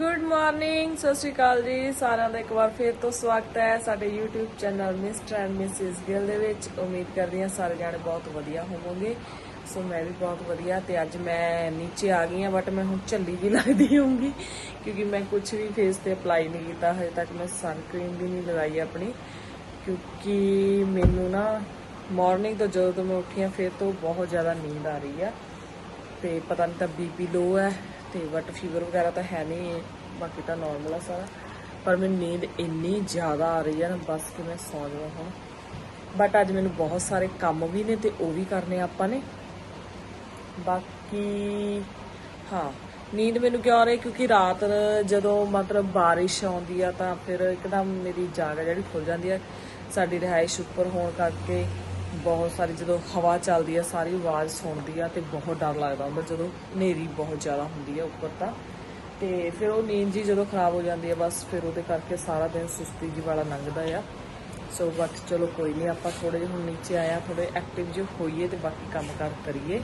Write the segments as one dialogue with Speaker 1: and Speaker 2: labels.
Speaker 1: Good morning ਸਤਿ ਸ਼੍ਰੀ ਅਕਾਲ ਜੀ। ਸਾਰਿਆਂ ਦਾ ਇੱਕ ਵਾਰ ਫੇਰ ਤੋਂ ਸਵਾਗਤ ਹੈ ਸਾਡੇ YouTube channel mister and missus Gill ਦੇ ਵਿੱਚ। ਉਮੀਦ ਕਰਦੀ ਹਾਂ ਸਾਰੇ ਜਾਣੇ ਬਹੁਤ ਵਧੀਆ ਹੋਵੋਗੇ। ਸੋ ਮੈਂ ਵੀ ਬਹੁਤ ਵਧੀਆ ਤੇ ਅੱਜ ਮੈਂ ਨੀਚੇ ਆ ਗਈ ਹਾਂ ਬਟ ਮੈਂ ਹੁਣ ਝੱਲੀ ਵੀ ਲੱਗਦੀ ਹੋਊਂਗੀ, ਕਿਉਂਕਿ ਮੈਂ ਕੁਝ ਵੀ ਫੇਸ ਤੇ ਅਪਲਾਈ ਨਹੀਂ ਕੀਤਾ। ਹਜੇ ਤੱਕ ਮੈਂ ਸਨਕ੍ਰੀਮ ਵੀ ਨਹੀਂ ਲਗਾਈ ਆਪਣੀ, ਕਿਉਂਕਿ ਮੈਨੂੰ ਨਾ ਮਾਰਨਿੰਗ ਤੋਂ ਜਦੋਂ ਤੋਂ ਮੈਂ ਉੱਠੀ ਹਾਂ, ਫਿਰ ਤੋਂ ਬਹੁਤ ਜ਼ਿਆਦਾ ਨੀਂਦ ਆ ਰਹੀ ਆ। ਤੇ ਪਤਾ ਨਹੀਂ ਤਾਂ ਬੀਪੀ ਲੋ ਹੈ, ਤੇ ਬਟ ਫੀਵਰ ਵਗੈਰਾ ਤਾਂ ਹੈ ਨਹੀਂ। ਬਾਕੀ ਤਾਂ ਨਾਰਮਲ ਆ ਸਾਰਾ। ਪਰ ਮੈਨੂੰ ਨੀਂਦ ਇੰਨੀ ਜ਼ਿਆਦਾ ਆ ਰਹੀ ਹੈ ਨਾ, ਬਸ ਕਿ ਮੈਂ ਸੌਂ ਜਾਵਾਂ ਹੁਣ। ਬਟ ਅੱਜ ਮੈਨੂੰ ਬਹੁਤ ਸਾਰੇ ਕੰਮ ਵੀ ਨੇ ਤੇ ਉਹ ਵੀ ਕਰਨੇ ਆਪਾਂ ਨੇ। ਬਾਕੀ, ਹਾਂ, ਨੀਂਦ ਮੈਨੂੰ ਕਿਉਂ ਆ ਰਹੀ? ਕਿਉਂਕਿ ਰਾਤ ਜਦੋਂ ਮਤਲਬ ਬਾਰਿਸ਼ ਆਉਂਦੀ ਆ ਤਾਂ ਫਿਰ ਇੱਕਦਮ ਮੇਰੀ ਜਾਗ ਆ ਜਿਹੜੀ ਖੁੱਲ ਜਾਂਦੀ ਆ। ਸਾਡੀ ਰਿਹਾਇਸ਼ ਉੱਪਰ ਹੋਣ ਕਰਕੇ ਬਹੁਤ ਸਾਰੀ ਜਦੋਂ ਹਵਾ ਚੱਲਦੀ ਆ, ਸਾਰੀ ਆਵਾਜ਼ ਸੁਣਦੀ ਆ ਤੇ ਬਹੁਤ ਡਰ ਲੱਗਦਾ ਹੁੰਦਾ। ਜਦੋਂ ਹਨੇਰੀ ਬਹੁਤ ਜ਼ਿਆਦਾ ਹੁੰਦੀ ਆ ਉੱਪਰ ਤਾਂ। ਤੇ ਫਿਰ ਉਹ ਨੀਂਦ ਜੀ ਜਦੋਂ ਖਰਾਬ ਹੋ ਜਾਂਦੀ ਆ, ਬਸ ਫਿਰ ਉਹਦੇ ਕਰਕੇ ਸਾਰਾ ਦਿਨ ਸੁਸਤੀ ਜੀ ਵਾਲਾ ਲੰਘਦਾ ਆ। ਸੋ ਬਟ ਚਲੋ ਕੋਈ ਨਹੀਂ ਆਪਾਂ ਥੋੜੇ ਜਿਹਾ ਹੁਣ ਨੀਚੇ ਆਇਆ ਥੋੜੇ ਐਕਟਿਵ ਜਿਹਾ ਹੋਈਏ ਤੇ ਬਾਕੀ ਕੰਮ ਕਾਰ ਕਰੀਏ।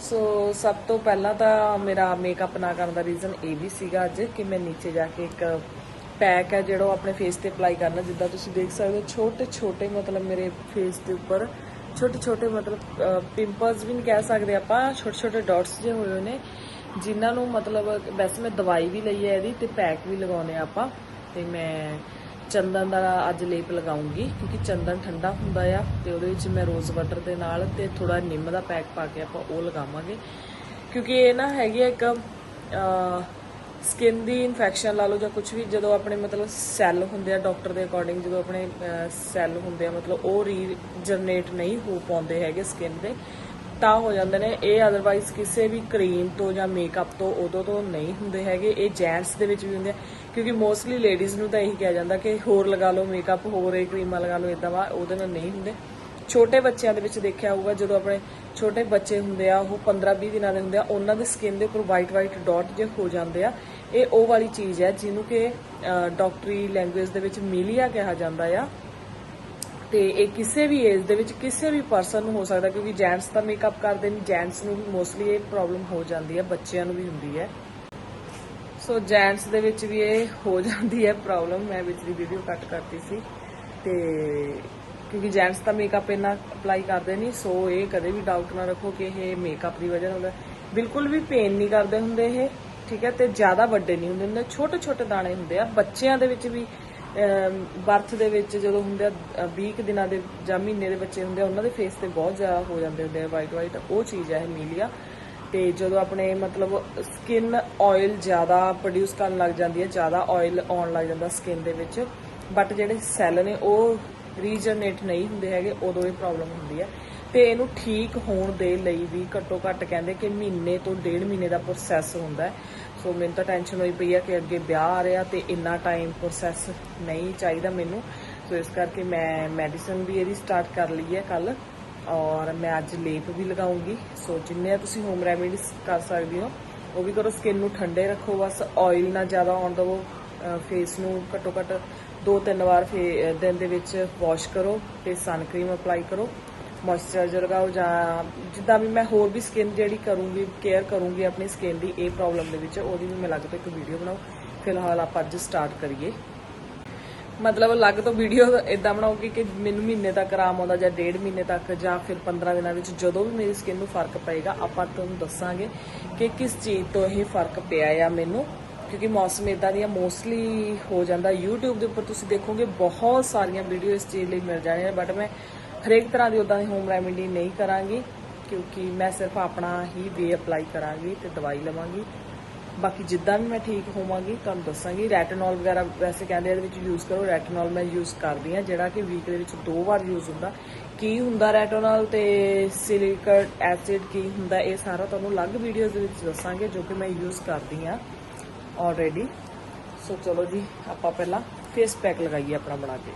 Speaker 1: ਸੋ ਸਭ ਤੋਂ ਪਹਿਲਾਂ ਤਾਂ ਮੇਰਾ ਮੇਕਅਪ ਨਾ ਕਰਨ ਦਾ ਰੀਜ਼ਨ ਇਹ ਵੀ ਸੀਗਾ ਅੱਜ ਕਿ ਮੈਂ ਨੀਚੇ ਜਾ ਕੇ ਇੱਕ ਪੈਕ ਹੈ ਜਿਹੜਾ ਉਹ ਆਪਣੇ ਫੇਸ ਤੇ ਅਪਲਾਈ ਕਰਨਾ, ਜਿੱਦਾਂ ਤੁਸੀਂ ਦੇਖ ਸਕਦੇ ਹੋ, ਛੋਟੇ ਛੋਟੇ ਮਤਲਬ ਮੇਰੇ ਫੇਸ ਦੇ ਉੱਪਰ, ਛੋਟੇ ਛੋਟੇ ਮਤਲਬ ਪਿੰਪਲਸ ਵੀ ਨਹੀਂ ਕਹਿ ਸਕਦੇ ਆਪਾਂ, ਛੋਟੇ ਛੋਟੇ ਡਾਟਸ ਜਿਹੇ ਹੋਏ ਹੋਏ ਨੇ। ਜਿਨ੍ਹਾਂ ਨੂੰ ਮਤਲਬ ਵੈਸੇ ਮੈਂ ਦਵਾਈ ਵੀ ਲਈ ਹੈ ਇਹਦੀ ਤੇ ਪੈਕ ਵੀ ਲਗਾਉਨੇ ਆ ਆਪਾਂ ਤੇ ਮੈਂ ਚੰਦਨ ਦਾ ਅੱਜ ਲੇਪ ਲਗਾਉਂਗੀ ਕਿਉਂਕਿ ਚੰਦਨ ਠੰਡਾ ਹੁੰਦਾ ਆ ਤੇ ਉਹਦੇ ਵਿੱਚ ਮੈਂ ਰੋਜ਼ ਵਾਟਰ ਦੇ ਨਾਲ ਤੇ ਥੋੜਾ ਨਿੰਮ ਦਾ ਪੈਕ ਪਾ ਕੇ ਆਪਾਂ ਉਹ ਲਗਾਵਾਂਗੇ। ਕਿਉਂਕਿ ਇਹ ਨਾ ਹੈਗੀ ਆ ਇੱਕ ਸਕਿਨ ਦੀ ਇਨਫੈਕਸ਼ਨ ਲਾ ਲਓ ਜਾਂ ਕੁਝ ਵੀ, ਜਦੋਂ ਆਪਣੇ ਮਤਲਬ ਸੈੱਲ ਹੁੰਦੇ ਆ ਡਾਕਟਰ ਦੇ ਅਕੋਰਡਿੰਗ ਜਦੋਂ ਆਪਣੇ ਸੈੱਲ ਹੁੰਦੇ ਆ ਮਤਲਬ ਉਹ ਰੀਜਨਰੇਟ ਨਹੀਂ ਹੋ ਪਾਉਂਦੇ ਹੈਗੇ ਸਕਿਨ ਦੇ। ਤਾਂ ਹੋ ਜਾਂਦੇ ਨੇ, ਇਹ ਅਦਰਵਾਈਜ਼ ਕਿਸੇ ਵੀ ਕਰੀਮ ਤੋਂ ਜਾਂ ਮੇਕਅਪ ਤੋਂ ਉਦੋਂ ਤੋਂ ਨਹੀਂ ਹੁੰਦੇ ਹੈਗੇ, ਇਹ ਜੈਂਟਸ ਦੇ ਵਿੱਚ ਵੀ ਹੁੰਦੇ ਆ, ਕਿਉਂਕਿ ਮੋਸਟਲੀ ਲੇਡੀਜ਼ ਨੂੰ ਤਾਂ ਇਹੀ ਕਿਹਾ ਜਾਂਦਾ ਕਿ ਹੋਰ ਲਗਾ ਲਓ ਮੇਕਅਪ ਹੋਰ ਇਹ ਕਰੀਮਾਂ ਲਗਾ ਲਓ ਇਦਾਂ ਵਾ, ਉਹਦੇ ਨਾਲ ਨਹੀਂ ਹੁੰਦੇ। ਛੋਟੇ ਬੱਚਿਆਂ ਦੇ ਵਿੱਚ ਦੇਖਿਆ ਹੋਊਗਾ, ਜਦੋਂ ਆਪਣੇ ਛੋਟੇ ਬੱਚੇ ਹੁੰਦੇ ਆ, ਉਹ 15-20 ਦਿਨਾਂ ਦੇ ਹੁੰਦੇ ਆ, ਉਹਨਾਂ ਦੇ ਸਕਿਨ ਦੇ ਉੱਪਰ ਵਾਈਟ ਵਾਈਟ ਡਾਟ ਜੇ ਹੋ ਜਾਂਦੇ ਆ, ਇਹ ਉਹ ਵਾਲੀ ਚੀਜ਼ ਹੈ ਜਿਹਨੂੰ ਕਿ ਡਾਕਟਰੀ ਲੈਂਗੁਏਜ ਦੇ ਵਿੱਚ ਮੀਲੀਆ ਕਿਹਾ ਜਾਂਦਾ ਆ। ਤੇ ਇਹ ਕਿਸੇ ਵੀ ਏਜ ਦੇ ਵਿੱਚ ਕਿਸੇ ਵੀ ਪਰਸਨ ਨੂੰ ਹੋ ਸਕਦਾ ਕਿਉਂਕਿ ਜੈਂਟਸ ਤਾਂ ਮੇਕਅਪ ਕਰਦੇ ਨੇ ਜੈਂਟਸ ਨੂੰ ਵੀ ਮੋਸਟਲੀ ਇਹ ਪ੍ਰੋਬਲਮ ਹੋ ਜਾਂਦੀ ਹੈ, ਬੱਚਿਆਂ ਨੂੰ ਵੀ ਹੁੰਦੀ ਹੈ। ਸੋ ਜੈਂਟਸ ਦੇ ਵਿੱਚ ਵੀ ਇਹ ਹੋ ਜਾਂਦੀ ਹੈ ਪ੍ਰੋਬਲਮ ਮੈਂ ਵਿੱਚ ਦੀ ਵੀਡੀਓ ਕੱਟ ਕਰਤੀ ਸੀ। ਤੇ ਕਿਉਂਕਿ ਜੈਂਟਸ ਤਾਂ ਮੇਕਅਪ ਇੰਨਾ ਅਪਲਾਈ ਕਰਦੇ ਨਹੀਂ ਸੋ ਇਹ ਕਦੇ ਵੀ ਡਾਊਟ ਨਾ ਰੱਖੋ ਕਿ ਇਹ ਮੇਕਅਪ ਦੀ ਵਜ੍ਹਾ ਹੁੰਦਾ। ਬਿਲਕੁਲ ਵੀ ਪੇਨ ਨਹੀਂ ਕਰਦੇ ਹੁੰਦੇ ਇਹ, ਠੀਕ ਹੈ? ਤੇ ਜ਼ਿਆਦਾ ਵੱਡੇ ਨਹੀਂ ਹੁੰਦੇ ਹੁੰਦੇ ਛੋਟੇ ਛੋਟੇ ਦਾਣੇ ਹੁੰਦੇ ਆ। ਬੱਚਿਆਂ ਦੇ ਵਿੱਚ ਵੀ ਬਰਥ ਦੇ ਵਿੱਚ ਜਦੋਂ ਹੁੰਦੇ ਆ 20 ਕੁ ਦਿਨਾਂ ਦੇ ਜਾਂ ਮਹੀਨੇ ਦੇ ਬੱਚੇ ਹੁੰਦੇ ਆ, ਉਹਨਾਂ ਦੇ ਫੇਸ ਤੇ ਬਹੁਤ ਜ਼ਿਆਦਾ ਹੋ ਜਾਂਦੇ ਹੁੰਦੇ ਆ ਵਾਈਟ ਵਾਈਟ ਉਹ ਚੀਜ਼ ਹੈ ਇਹ ਮੀਲੀਆ ਤੇ ਜਦੋਂ ਆਪਣੇ ਮਤਲਬ ਸਕਿਨ ਆਇਲ ਜ਼ਿਆਦਾ ਪ੍ਰੋਡਿਊਸ ਕਰਨ ਲੱਗ ਜਾਂਦੀ ਹੈ ਜ਼ਿਆਦਾ ਆਇਲ ਆਉਣ ਲੱਗ ਜਾਂਦਾ ਸਕਿਨ ਦੇ ਵਿੱਚ ਬਟ ਜਿਹੜੇ ਸੈੱਲ ਨੇ ਉਹ ਰੀਜਨਰੇਟ ਨਹੀਂ ਹੁੰਦੇ ਹੈਗੇ, ਉਦੋਂ ਇਹ ਪ੍ਰੋਬਲਮ ਹੁੰਦੀ ਹੈ ਤੇ ਇਹਨੂੰ ਠੀਕ ਹੋਣ ਦੇ ਲਈ ਵੀ ਘੱਟੋ ਘੱਟ ਕਹਿੰਦੇ ਕਿ ਮਹੀਨੇ ਤੋਂ ਡੇਢ ਮਹੀਨੇ ਦਾ ਪ੍ਰੋਸੈਸ ਹੁੰਦਾ ਹੈ। ਸੋ ਮੈਨੂੰ ਤਾਂ ਟੈਨਸ਼ਨ ਹੋਈ ਪਈ ਆ ਕਿ ਅੱਗੇ ਵਿਆਹ ਆ ਰਿਹਾ ਤੇ ਇੰਨਾ ਟਾਈਮ ਪ੍ਰੋਸੈਸ ਨਹੀਂ ਚਾਹੀਦਾ ਮੈਨੂੰ। ਸੋ ਇਸ ਕਰਕੇ ਮੈਂ ਮੈਡੀਸਨ ਵੀ ਇਹਦੀ ਸਟਾਰਟ ਕਰ ਲਈ ਹੈ ਕੱਲ ਔਰ ਮੈਂ ਅੱਜ ਲੇਪ ਵੀ ਲਗਾਉਂਗੀ। ਸੋ ਜਿੰਨੇ ਤੁਸੀਂ ਹੋਮ ਰੈਮੇਡੀਜ਼ ਕਰ ਸਕਦੇ ਹੋ, ਉਹ ਵੀ ਕਰੋ। ਸਕਿਨ ਨੂੰ ਠੰਡੇ ਰੱਖੋ, ਬਸ ਆਇਲ ਨਾ ਜ਼ਿਆਦਾ ਆਉਣ ਦਿਵੋ। ਫੇਸ ਨੂੰ ਘੱਟੋ ਘੱਟ ਦੋ ਤਿੰਨ ਵਾਰ ਫੇ ਦਿਨ ਦੇ ਵਿੱਚ ਵਾਸ਼ ਕਰੋ ਤੇ ਸਨ ਕਰੀਮ ਅਪਲਾਈ ਕਰੋ। ਮੋਇਸਚਰਾਈਜ਼ਰ ਲਗਾਓ ਜਾਂ ਜਿੱਦਾਂ ਵੀ ਮੈਂ ਹੋਰ ਵੀ ਸਕਿਨ ਜਿਹੜੀ ਕਰੂੰਗੀ ਕੇਅਰ ਕਰੂੰਗੀ ਆਪਣੀ ਸਕਿਨ ਦੀ, ਇਹ ਪ੍ਰੋਬਲਮ ਦੇ ਵਿੱਚ ਉਹਦੀ ਵੀ ਮੈਂ ਲੱਗ ਤੋਂ ਇੱਕ ਵੀਡੀਓ ਬਣਾਉ। ਫਿਲਹਾਲ ਆਪਾਂ ਅੱਜ ਸਟਾਰਟ ਕਰੀਏ। ਮਤਲਬ ਅਲੱਗ ਤੋਂ ਵੀਡੀਓ ਇਦਾਂ ਬਣਾਉਗੀ ਕਿ ਮੈਨੂੰ ਮਹੀਨੇ ਤੱਕ ਆਰਾਮ ਆਉਂਦਾ ਜਾਂ ਡੇਢ ਮਹੀਨੇ ਤੱਕ ਜਾਂ ਫਿਰ 15 ਦਿਨਾਂ ਵਿੱਚ ਜਦੋਂ ਵੀ ਮੇਰੀ ਸਕਿਨ ਨੂੰ ਫ਼ਰਕ ਪਏਗਾ, ਆਪਾਂ ਤੁਹਾਨੂੰ ਦੱਸਾਂਗੇ ਕਿ ਕਿਸ ਚੀਜ਼ ਤੋਂ ਇਹ ਫ਼ਰਕ ਪਿਆ ਆ ਮੈਨੂੰ। ਕਿਉਂਕਿ ਮੌਸਮ ਇਦਾਂ ਦੀਆਂ ਮੋਸਟਲੀ ਹੋ ਜਾਂਦਾ। YouTube ਦੇ ਉੱਪਰ ਤੁਸੀਂ ਦੇਖੋਗੇ ਬਹੁਤ ਸਾਰੀਆਂ ਵੀਡੀਓ ਇਸ ਚੀਜ਼ ਲਈ ਮਿਲ ਜਾਣੀਆਂ ਬਟ ਮੈਂ ਹਰੇਕ ਤਰ੍ਹਾਂ ਦੀ ਉਦਾਂ ਦੀ ਹੋਮ ਰੈਮੇਡੀ ਨਹੀਂ ਕਰਾਂਗੀ, ਕਿਉਂਕਿ ਮੈਂ ਸਿਰਫ ਆਪਣਾ ਹੀ ਵੇ ਅਪਲਾਈ ਕਰਾਂਗੀ ਤੇ ਦਵਾਈ ਲਵਾਂਗੀ। ਬਾਕੀ ਜਿੱਦਾਂ ਵੀ ਮੈਂ ਠੀਕ ਹੋਵਾਂਗੀ, ਤੁਹਾਨੂੰ ਦੱਸਾਂਗੀ। ਰੈਟਨੋਲ ਵਗੈਰਾ ਵੈਸੇ ਕਹਿੰਦੇ ਇਹਦੇ ਵਿੱਚ ਯੂਜ਼ ਕਰੋ ਰੈਟਨੋਲ ਮੈਂ ਯੂਜ਼ ਕਰਦੀ ਆ ਜਿਹੜਾ ਕਿ ਵੀਕ ਦੇ ਵਿੱਚ ਦੋ ਵਾਰ ਯੂਜ਼ ਹੁੰਦਾ। ਕੀ ਹੁੰਦਾ ਰੈਟਨੋਲ ਤੇ ਸਿਲਿਕ ਐਸਿਡ ਕੀ ਹੁੰਦਾ, ਇਹ ਸਾਰਾ ਤੁਹਾਨੂੰ ਅਲੱਗ ਵੀਡੀਓਜ਼ ਦੇ ਵਿੱਚ ਦੱਸਾਂਗੇ, ਜੋ ਕਿ ਮੈਂ ਯੂਜ਼ ਕਰਦੀ ਆ ਆਲਰੇਡੀ ਸੋ ਚਲੋ ਜੀ, ਆਪਾਂ ਪਹਿਲਾਂ ਫੇਸ ਪੈਕ ਲਗਾਈਏ ਆਪਣਾ ਬਣਾ ਕੇ।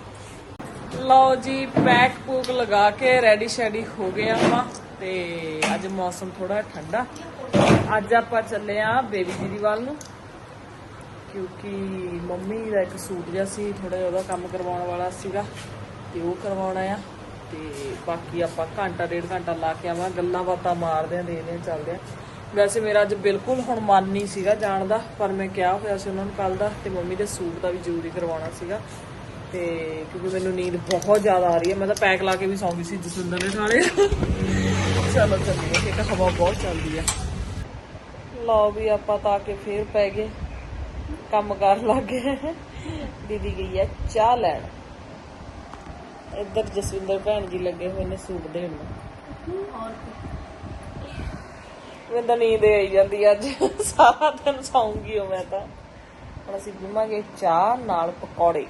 Speaker 1: ਲਓ ਜੀ ਪੈਕ ਪੂਕ ਲਗਾ ਕੇ ਰੈਡੀ ਸ਼ੈਡੀ ਹੋ ਗਏ ਆਪਾਂ ਤੇ ਅੱਜ ਮੌਸਮ ਥੋੜਾ ਠੰਡਾ। ਅੱਜ ਆਪਾਂ ਚੱਲੇ ਆ ਬੇਬੀ ਦੀਦੀ ਵੱਲ ਨੂੰ, ਕਿਉਂਕਿ ਮੰਮੀ ਦਾ ਇੱਕ ਸੂਟ ਜਿਹਾ ਸੀ ਥੋੜਾ ਜਿਹਾ ਉਹਦਾ ਕੰਮ ਕਰਵਾਉਣ ਵਾਲਾ ਸੀਗਾ, ਤੇ ਉਹ ਕਰਵਾਉਣਾ ਆ। ਤੇ ਬਾਕੀ ਆਪਾਂ ਘੰਟਾ, ਡੇਢ ਘੰਟਾ ਲਾ ਕੇ ਆਵਾਂ, ਗੱਲਾਂ ਬਾਤਾਂ ਮਾਰਦੇ ਆ ਦੇਖਦੇ ਆ, ਚੱਲਦੇ ਆ। ਵੈਸੇ ਮੇਰਾ ਅੱਜ ਬਿਲਕੁਲ ਹੁਣ ਮਨ ਨਹੀਂ ਸੀਗਾ ਜਾਣ ਦਾ, ਪਰ ਮੈਂ ਕਿਹਾ ਹੋਇਆ ਸੀ ਉਹਨਾਂ ਨੂੰ ਕੱਲ ਦਾ, ਤੇ ਮੰਮੀ ਦੇ ਸੂਟ ਦਾ ਵੀ ਜ਼ਰੂਰੀ ਕਰਵਾਉਣਾ ਸੀਗਾ। ਤੇ ਕਿਉਂਕਿ ਮੈਨੂੰ ਨੀਂਦ ਬਹੁਤ ਜ਼ਿਆਦਾ ਆ ਰਹੀ ਹੈ। ਮੈਂ ਤਾਂ ਪੈਕ ਲਾ ਕੇ ਵੀ ਸੌਂ ਗਈ ਸੀ ਜਸਵਿੰਦਰ ਦੇ ਨਾਲੇ ਚਲੋ ਚੱਲੀਏ ਕਿ ਹਵਾ ਬਹੁਤ ਚੱਲਦੀ ਆ ਲਓ ਵੀ ਆਪਾਂ ਤਾਂ ਕੇ ਫੇਰ ਪੈ ਗਏ। ਕੰਮ ਕਰ ਲੱਗੇ ਦੀਦੀ ਗਈ ਆ ਚਾਹ ਲੈਣ। ਇੱਧਰ ਜਸਵਿੰਦਰ ਭੈਣ ਜੀ ਲੱਗੇ ਹੋਏ ਨੇ ਸੂਟ ਦੇਣ ਨੂੰ। ਮੈਨੂੰ ਤਾਂ ਨੀਂਦ ਆਈ ਜਾਂਦੀ ਆ ਅੱਜ। ਸਾਰਾ ਦਿਨ ਸੌਂਗੀ ਹਾਂ ਮੈਂ ਤਾਂ। ਹੁਣ ਅਸੀਂ ਪੀਵਾਂਗੇ ਚਾਹ ਨਾਲ ਪਕੌੜੇ।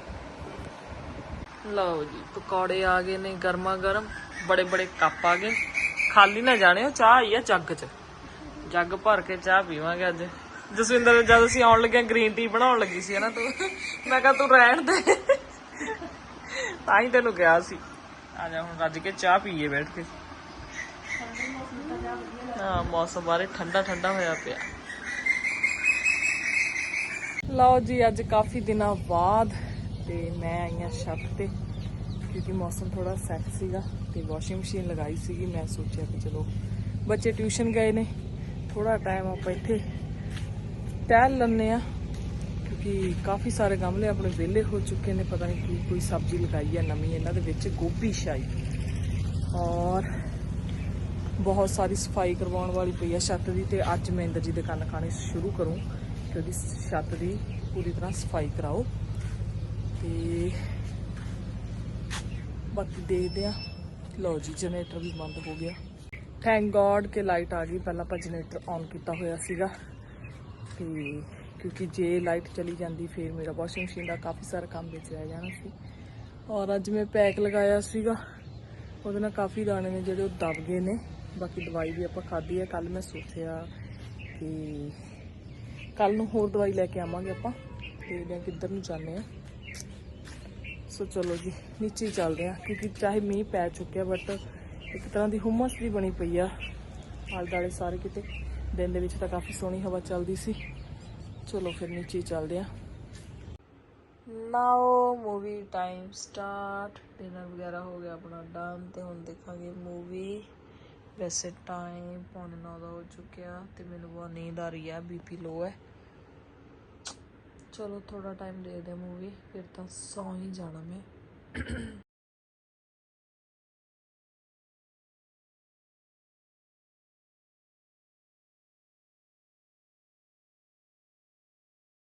Speaker 1: ਲਓ ਜੀ, ਪਕੌੜੇ ਆ ਗਏ ਨੇ ਗਰਮਾ ਗਰਮ ਬੜੇ ਬੜੇ ਕੱਪ ਆ ਗਏ। ਖਾਲੀ ਨਾ ਜਾਣਿਓ ਚਾਹ ਆਈ ਆ ਜੱਗ 'ਚ। ਜੱਗ ਭਰ ਕੇ ਚਾਹ ਪੀਵਾਂਗੇ ਅੱਜ। ਜਸਵਿੰਦਰ, ਜਦ ਅਸੀਂ ਆਉਣ ਲੱਗੇ ਗ੍ਰੀਨ ਟੀ ਬਣਾਉਣ ਲੱਗੀ ਸੀ ਨਾ ਤੂੰ। ਮੈਂ ਕਿਹਾ ਤੂੰ ਰਹਿਣ ਦੇ। ਤਾਂ ਹੀ ਤੈਨੂੰ ਕਿਹਾ ਸੀ। ਆ ਜਾ, ਹੁਣ ਰੱਜ ਕੇ ਚਾਹ ਪੀਏ ਬੈਠ ਕੇ। ਹਾਂ, ਮੌਸਮ ਬਾਰੇ ਠੰਡਾ ਠੰਡਾ ਹੋਇਆ ਪਿਆ। ਲਓ ਜੀ, ਅੱਜ ਕਾਫੀ ਦਿਨਾਂ ਬਾਅਦ ਤੇ ਮੈਂ ਆਈ ਹਾਂ ਛੱਤ ਤੇ, ਕਿਉਂਕਿ ਮੌਸਮ ਥੋੜਾ ਸੈੱਟ ਸੀਗਾ ਤੇ ਵਾਸ਼ਿੰਗ ਮਸ਼ੀਨ ਲਗਾਈ ਸੀਗੀ। ਮੈਂ ਸੋਚਿਆ ਕਿ ਚਲੋ ਬੱਚੇ ਟਿਊਸ਼ਨ ਗਏ ਨੇ ਥੋੜਾ ਟਾਈਮ ਆਪਾਂ ਇੱਥੇ ਟਹਿਲ ਲੈਂਦੇ ਆ, ਕਿਉਂਕਿ ਕਾਫੀ ਸਾਰੇ ਗਮਲੇ ਆਪਣੇ ਵਿਹਲੇ ਹੋ ਚੁੱਕੇ ਨੇ, ਪਤਾ ਨਹੀਂ ਕੀ ਕੋਈ ਸਬਜ਼ੀ ਲਗਾਈ ਹੈ ਨਵੀਂ, ਇਹਨਾਂ ਦੇ ਵਿੱਚ ਗੋਭੀ ਸ਼ਾਈ ਔਰ ਬਹੁਤ ਸਾਰੀ ਸਫ਼ਾਈ ਕਰਵਾਉਣ ਵਾਲੀ ਪਈ ਆ ਛੱਤ ਦੀ ਤੇ ਅੱਜ ਮੈਂ ਇੰਦਰ ਜੀ ਦੇ ਕੰਨ ਖਾਣੇ ਸ਼ੁਰੂ ਕਰੂੰ, ਕਿ ਉਹਦੀ ਛੱਤ ਦੀ ਪੂਰੀ ਤਰ੍ਹਾਂ ਸਫ਼ਾਈ ਕਰਾਓ। ਤੇ ਬਾਕੀ ਦੇਖਦੇ ਆ ਲਓ ਜੀ ਜਨਰੇਟਰ ਵੀ ਬੰਦ ਹੋ ਗਿਆ। ਥੈਂਕ ਗੋਡ ਕਿ ਲਾਈਟ ਆ ਗਈ। ਪਹਿਲਾਂ ਆਪਾਂ ਜਨਰੇਟਰ ਔਨ ਕੀਤਾ ਹੋਇਆ ਸੀਗਾ। ਤੇ ਕਿਉਂਕਿ ਜੇ ਲਾਈਟ ਚਲੀ ਜਾਂਦੀ, ਫਿਰ ਮੇਰਾ ਵਾਸ਼ਿੰਗ ਮਸ਼ੀਨ ਦਾ ਕਾਫੀ ਸਾਰਾ ਕੰਮ ਵਿੱਚ ਰਹਿ ਜਾਣਾ ਸੀ। ਔਰ ਅੱਜ ਮੈਂ ਪੈਕ ਲਗਾਇਆ ਸੀਗਾ। ਉਹਦੇ ਨਾਲ ਕਾਫੀ ਦਾਣੇ ਨੇ ਜਿਹੜੇ ਉਹ ਦਬ ਗਏ ਨੇ। ਬਾਕੀ ਦਵਾਈ ਵੀ ਆਪਾਂ ਖਾਧੀ ਹੈ। ਕੱਲ ਮੈਂ ਸੋਚਿਆ ਕਿ ਕੱਲ ਨੂੰ ਹੋਰ ਦਵਾਈ ਲੈ ਕੇ ਆਵਾਂਗੇ ਆਪਾਂ। ਦੇਖਦੇ ਹਾਂ ਕਿੱਧਰ ਨੂੰ ਜਾਂਦੇ ਆ ਸੋ ਚਲੋ ਜੀ, ਨੀਚੇ ਹੀ ਚੱਲਦੇ ਆ ਕਿਉਂਕਿ ਚਾਹੇ ਮੀਂਹ ਪੈ ਚੁੱਕਿਆ ਬਟ ਇੱਕ ਤਰ੍ਹਾਂ ਦੀ ਹੁਮਸ ਵੀ ਬਣੀ ਪਈ ਆ ਆਲੇ ਦੁਆਲੇ ਸਾਰੇ ਕਿਤੇ। ਦਿਨ ਦੇ ਵਿੱਚ ਤਾਂ ਕਾਫੀ ਸੋਹਣੀ ਹਵਾ ਚੱਲਦੀ ਸੀ। ਚਲੋ ਫਿਰ ਨੀਚੇ ਹੀ ਚੱਲਦੇ ਆ now movie time start dinner ਵਗੈਰਾ ਹੋ ਗਿਆ ਆਪਣਾ ਡਨ ਤੇ ਹੁਣ ਦੇਖਾਂਗੇ ਮੂਵੀ ਵੈਸੇ ਟਾਈਮ ਪੌਣੇ ਨੌ ਦਾ ਹੋ ਚੁੱਕਿਆ ਤੇ ਮੈਨੂੰ ਬਹੁਤ ਨੀਂਦ ਆ ਰਹੀ ਹੈ ਬੀਪੀ ਲੋ ਹੈ। ਚਲੋ ਥੋੜਾ ਟਾਈਮ ਦੇਖਦੇ ਆ ਮੂਵੀ ਫਿਰ ਤਾਂ ਸੌਂ ਹੀ ਜਾਣਾ ਮੈਂ।